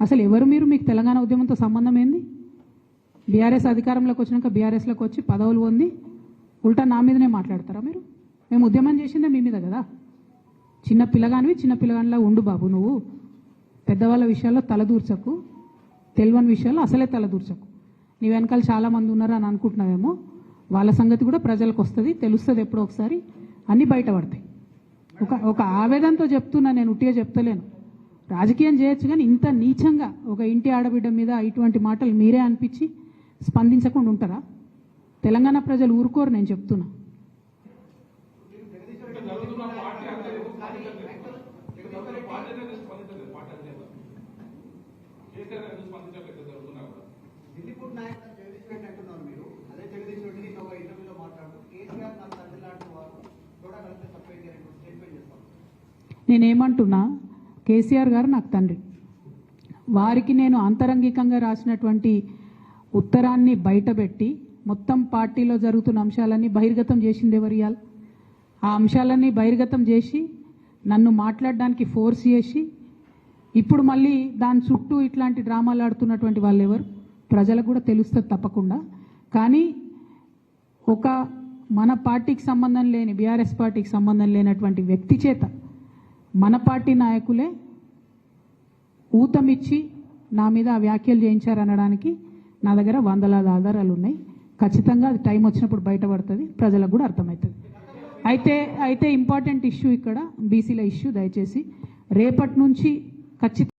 అసలు ఎవరు మీరు? మీకు తెలంగాణ ఉద్యమంతో సంబంధం ఏంది? బీఆర్ఎస్ అధికారంలోకి వచ్చినాక బీఆర్ఎస్లోకి వచ్చి పదవులు పొంది ఉల్టా నా మీదనే మాట్లాడతారా మీరు? మేము ఉద్యమం చేసిందే మీ మీద కదా? చిన్న పిల్లగానివి చిన్న పిల్లగానిలా ఉండు బాబు నువ్వు. పెద్దవాళ్ళ విషయాల్లో తలదూర్చకు తెలియని విషయాల్లో అసలే తలదూర్చకు నీ వెనకాల చాలామంది ఉన్నారు అని అనుకుంటున్నావేమో? వాళ్ళ సంగతి కూడా ప్రజలకు వస్తుంది తెలుస్తుంది ఎప్పుడో ఒకసారి. అన్నీ బయటపడతాయి. ఒక ఒక ఆవేదనతో చెప్తున్నా నేను ఉట్టిగా చెప్తలేను. రాజకీయం చేయొచ్చు కానీ ఇంత నీచంగా ఒక ఇంటి ఆడబిడ్డ మీద ఇటువంటి మాటలు మీరే అనిపించి స్పందించకుండా ఉంటారా? తెలంగాణ ప్రజలు ఊరుకోరు నేను చెప్తున్నా. నేనేమంటున్నా కేసీఆర్ గారు నాకు తండ్రి. వారికి నేను అంతరంగికంగా రాసినటువంటి ఉత్తరాన్ని బయటపెట్టి మొత్తం పార్టీలో జరుగుతున్న అంశాలన్నీ బహిర్గతం చేసింది ఎవరు ఆ అంశాలన్నీ బహిర్గతం చేసి నన్ను మాట్లాడడానికి ఫోర్స్ చేసి ఇప్పుడు మళ్ళీ దాని చుట్టూ ఇట్లాంటి డ్రామాలు ఆడుతున్నటువంటి వాళ్ళు ఎవరు? ప్రజలకు కూడా తెలుస్తుంది తప్పకుండా. కానీ ఒక మన పార్టీకి సంబంధం లేని బీఆర్ఎస్ పార్టీకి సంబంధం లేనటువంటి వ్యక్తి చేత మన పార్టీ నాయకులే ఊతమిచ్చి నా మీద ఆ వ్యాఖ్యలు చేయించారనడానికి నా దగ్గర వందలాది ఆధారాలు ఉన్నాయి. ఖచ్చితంగా అది టైం వచ్చినప్పుడు బయటపడుతుంది. ప్రజలకు కూడా అర్థమవుతుంది. అయితే అయితే ఇంపార్టెంట్ ఇష్యూ ఇక్కడ బీసీల ఇష్యూ దయచేసి రేపటి నుంచి ఖచ్చితంగా